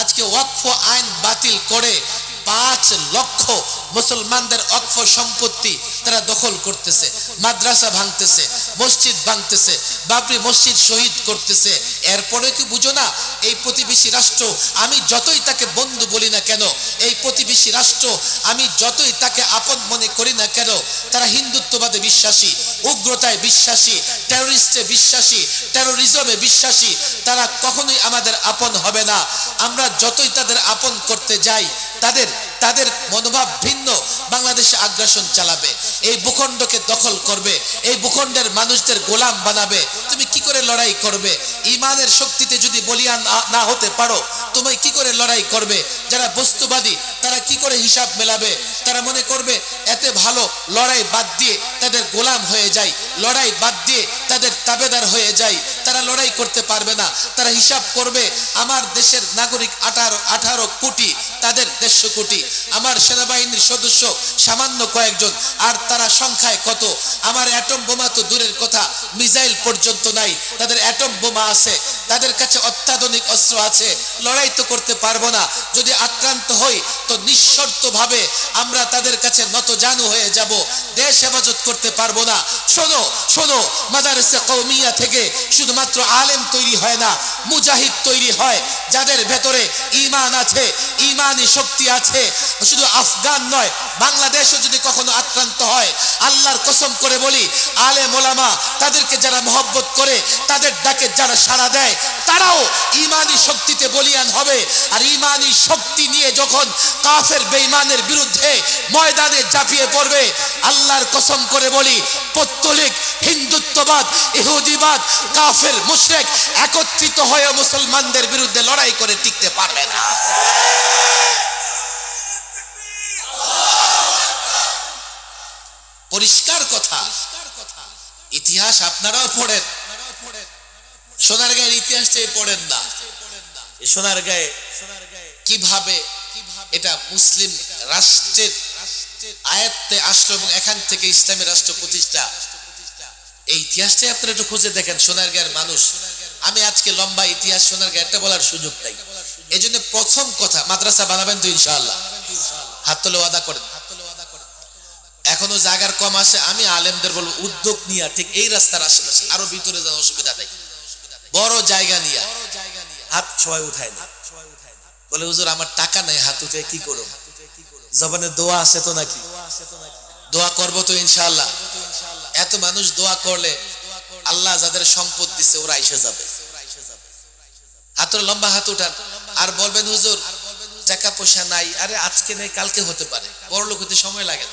আজকে ওয়াকফ আইন বাতিল করে পাঁচ লক্ষ মুসলমানদের অক্ফ সম্পত্তি তারা দখল করতেছে, মাদ্রাসা ভাঙতেছে, মসজিদ ভাঙতেছে, বাবরি মসজিদ শহীদ করতেছে। এরপরে কি বুঝো না, এই প্রতিবেশী রাষ্ট্র, আমি যতই তাকে বন্ধু বলি না কেন, এই প্রতিবেশী রাষ্ট্র, আমি যতই তাকে আপন মনে করি না কেন, তারা হিন্দুত্ববাদে বিশ্বাসী, উগ্রতায় বিশ্বাসী টেরোরিস্টে বিশ্বাসী টেরোরিজমে বিশ্বাসী, তারা কখনোই আমাদের আপন হবে না। আমরা যতই তাদের আপন করতে যাই তাদের তাদের মনোভাব ভিন্ন। বাংলাদেশে আগ্রাসন চালাবে, এই ভূখণ্ডকে দখল করবে, এই ভূখণ্ডের মানুষদের গোলাম বানাবে। তুমি কি করে লড়াই করবে? ইমানের শক্তিতে যদি বলিয়ান না- হতে পারো, তুমি কি করে লড়াই করবে? যারা বস্তুবাদী, তারা কি করে হিসাব মেলাবে? তারা মনে করবে, এতে ভালো লড়াই বাদ দিয়ে তাদের গোলাম হয়ে যায় লড়াই বাদ দিয়ে তাদের তাবেদার হয়ে যায় তারা লড়াই করতে পারবে না। তারা হিসাব করবে, আমার দেশের নাগরিক আঠারো আঠারো কোটি, তাদের দেড়শো কোটি। আমার সেনাবাহিনীর সদস্য সামান্য কয়েকজন, আর তারা সংখ্যায় কত? আমার অ্যাটম বোমা তো দূরের কথা, মিসাইল পর্যন্ত নাই। তাদের অ্যাটম বোমা আছে, তাদের কাছে অত্যাধুনিক অস্ত্র আছে। লড়াই তো করতে পারব না। যদি আক্রান্ত হই, তো নিঃশর্ত ভাবে আমরা তাদের কাছে নত জানু হয়ে যাব। দেশ হেফাজত করতে পারব না। শোনো শোনো, মাদারসা কৌমিয়া থেকে শুধুমাত্র আলেম তৈরি হয় না, মুজাহিদ তৈরি হয়। যাদের ভেতরে ইমান আছে ইমানি শক্তি আছে, শুধু আফগান নয়, বাংলাদেশও যদি কখনো আক্রান্ত হয়, আল্লাহর কসম করে বলি, আলেম ওলামা তাদেরকে যারা মহব্বত করে, তাদের ডাকে যারা সাড়া দেয়, তারাও ইমানি শক্তিতে বলিয়ান হবে। আর ইমানি শক্তি নিয়ে যখন কাফের বেঈমানের বিরুদ্ধে ময়দানে ঝাঁপিয়ে পড়বে আল্লাহর কসম করে বলি, পত্তলিক, হিন্দুত্ববাদ, ইহুদিবাদ, কাফের, মুশরিক একত্রিত হয়ে মুসলমানদের বিরুদ্ধে লড়াই করে টিকতে পারবে না। পরিষ্কার কথা, ইতিহাস আপনারাও পড়েন। সোনার গায়ের ইতিহাসটাই পড়েন না। সোনার গায়ে কীভাবে এটা মুসলিম রাষ্ট্রের আয়ত্তে আসলো এবং এখান থেকে ইসলামী রাষ্ট্র প্রতিষ্ঠা। এই ইতিহাসটাই আপনারা একটু খুঁজে দেখেন, সোনার গায়ের মানুষ। আমি আজকে লম্বা ইতিহাস বলার সুযোগ নাই। এই জন্য প্রথম কথা, মাদ্রাসা বানাবেন তো হাত তোলে ওয়াদা করেন। এখনও জায়গার কম আছে, আমি আলেমদের বলব উদ্যোগ নিয়ে ঠিক এই রাস্তার আশেপাশে আরও ভিতরে যাওয়ার অসুবিধা নেই। বড় জায়গা নিয়ে হাত সবাই উঠায় না। বলে, হুজুর, আমার টাকা নাই, হাত উঠে কি করো জবানে দোয়া আছে তো নাকি? দোয়া করব তো ইনশাআল্লাহ। এত মানুষ দোয়া করলে আল্লাহ যাদের সম্পদ দিছে ওরা এসে যাবে। হাতের লম্বা হাত উঠান। আর বলবেন, হুজুর, টাকা পয়সা নাই। আরে, আজকে নেই, কালকে হতে পারে। বড় লোক হতে সময় লাগে।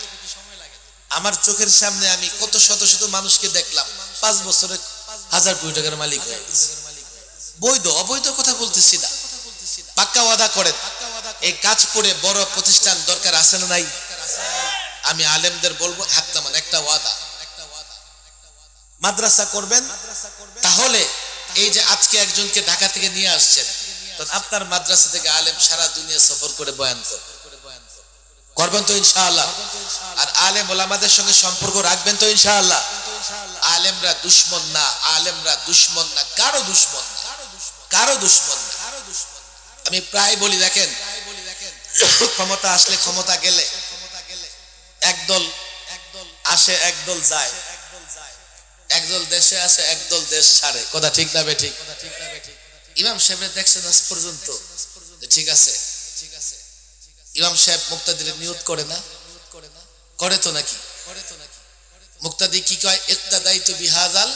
আমার চোখের সামনে আমি কত শত শত মানুষকে দেখলাম, পাঁচ বছরে হাজার কোটি টাকার মালিক হয়ে গেছে। বৈধ, অবৈধ কথা বলতেছি না। পাক্কা ওয়াদা করেন। এই কাজ করে বড় প্রতিষ্ঠান দরকার আছে না নাই? আমি আলেমদের বলব, হাত নামান, একটা ওয়াদা। মাদ্রাসা করবেন, তাহলে এই যে আজকে একজনকে ঢাকা থেকে নিয়ে আসছেন আপনার মাদ্রাসা থেকে আলেম সারা দুনিয়া সফর করে বয়ান করবে। করবেন তো ইনশাআল্লাহ। আর আলেম ওলামাদের সঙ্গে সম্পর্ক রাখবেন তো ইনশাআল্লাহ। আলেমরা দুশ্মন না, আলেমরা দুশ্মন না, কারও দুশ্মন কারও দুশ্মন না। আমি প্রায় বলি, দেখেন ক্ষমতা আসলে ক্ষমতা গেলে একদল একদল আসে একদল যায়। একদল দেশে আসে একদল দেশ ছাড়ে। কথা ঠিক না বে ঠিক ইমাম সাহেবের দেখছেন আজ পর্যন্ত? ঠিক আছে। ইমাম সাহেব মুক্তাদির নিয়ত করে না? করে তো নাকি? মুক্তাদি কি কয়? ইক্তাদাই তো বিহাজাল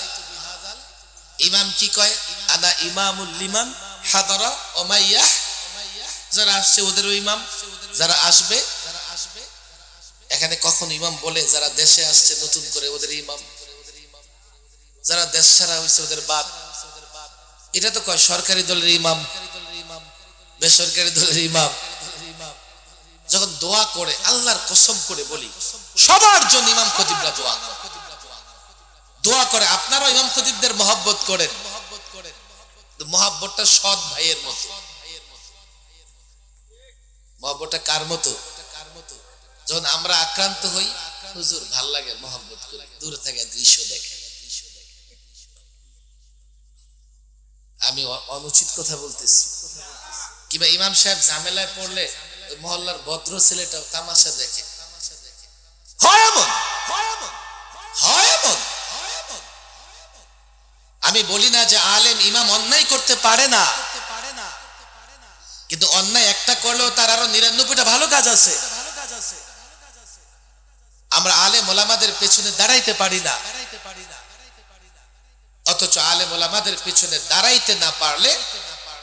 ইমাম কি কয়? আনা ইমামুল লিমান হাদারা ওমাইয়া যারা আসছে ওদেরও ইমাম, যারা আসবে, এখানে কখন ইমাম বলে যারা দেশে আসছে নতুন করে ওদের ইমাম, যারা দেশ ছাড়া হয়েছে ওদের বাপ। এটা তো কয় সরকারি দলের ইমাম, বেসরকারি দলের ইমাম। যখন দোয়া করে, আল্লাহর কসম করে বলি, সবার জন্য ইমাম খতিবরা দোয়া। দোয়া করে আপনারা ইমাম খতিবদের মহব্বত করেন। মহাব্বতটা সৎ ভাইয়ের মতো। মহব্বতটা কার মতো? যখন আমরা আক্রান্ত হই, হুজুর ভালো লাগে মহব্বত করে, দূরে থেকে দৃশ্য দেখে। আমি অনুচিত কথা বলতেছি। কিংবা ইমাম সাহেব ঝামেলায় পড়লে মহল্লার ভদ্র ছেলেটাও তামাশা দেখে। আমি বলি না যে আলেম, ইমাম অন্যায় করতে পারে না। কিন্তু অন্যায় একটা করলেও তার আরও নিরানব্বইটা ভালো কাজ আছে। আমরা আলেম ওলামাদের পেছনে দাঁড়াইতে পারি না। অথচ আলেম ওলামাদের পেছনে দাঁড়াইতে না পারলে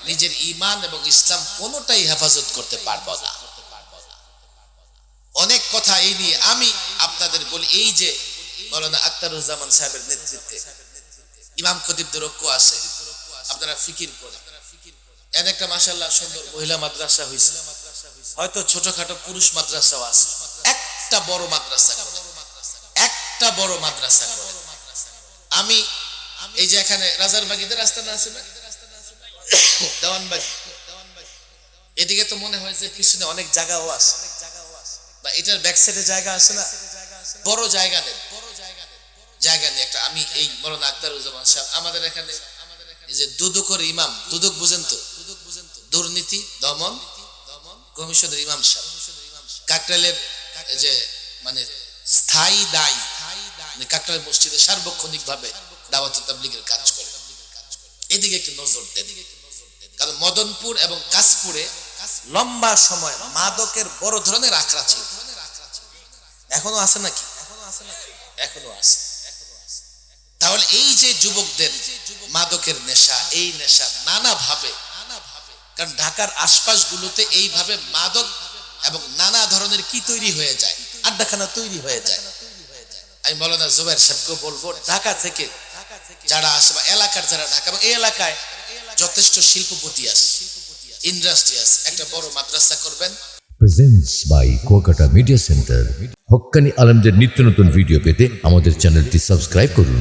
নিজের ইমান এবং ইসলাম কোনোটাই হেফাজত করতে পারব না। অনেক কথা এই নিয়ে আমি আপনাদের বলি, এই যে মৌলানা আক্তারুজ্জামান সাহেবের নেতৃত্বে ইমাম খতিবদের ঐক্য আছে, আপনারা ফিকির করেন। এন একটা মাসাল্লাহ সুন্দর মহিলা মাদ্রাসা হয়েছে হয়তো ছোটখাটো পুরুষ মাদ্রাসাও আছে। একটা বড় মাদ্রাসা একটা বড় মাদ্রাসা আমি এই যে এখানে রাজারবাগিদের রাস্তা না আছে না? দেওয়ানবাগি। এদিকে তো মনে হয় যে পিছনে অনেক জায়গাও আছে। বা এটার ব্যাক সাইডে জায়গা আছে না? বড় জায়গা নেই। বড় জায়গা নেই। একটা আমি এই মরনা আক্তারুজ্জামান সাহেব, আমাদের এখানে যে দুদুকর ইমাম, দুদুক বুঝেন তো? দুর্নীতি, দমন, কমিশনের ইমাম সাহেব। কাকরালের যে মানে স্থায়ী দায়ী মানে কাকরাল মসজিদে সার্বক্ষণিক ভাবে দাওয়াত তাবলিগের কাজ করে। এদিকে একটু নজর দেন। কারণ মদনপুর এবং কাশপুরে লম্বা সময় মাদকের বড় ধরনের আখড়া ছিল। এখনও আছে নাকি? এখনও আছে। তাহলে এই যে যুবকদের মাদকের নেশা, এই নেশা নানা ভাবে কারণ ঢাকার আশপাশগুলোতে এইভাবে মাদক এবং নানা ধরনের কি তৈরি হয়ে যায়? আড্ডাখানা তৈরি হয়ে যায়। আমি মৌলানা জুবাইর সাহেবকে বলব, ঢাকা থেকে যারা আসে বা এলাকার যারা ঢাকা, এবং এই এলাকায় যথেষ্ট শিল্পপতি আছে ইন্ডাস্ট্রি আছে। একটা বড় মাদ্রাসা করবেন। Presents by Kuakata media centre হক্কানি আলমদের নিত্য নতুন ভিডিও পেতে আমাদের চ্যানেলটি সাবস্ক্রাইব করুন।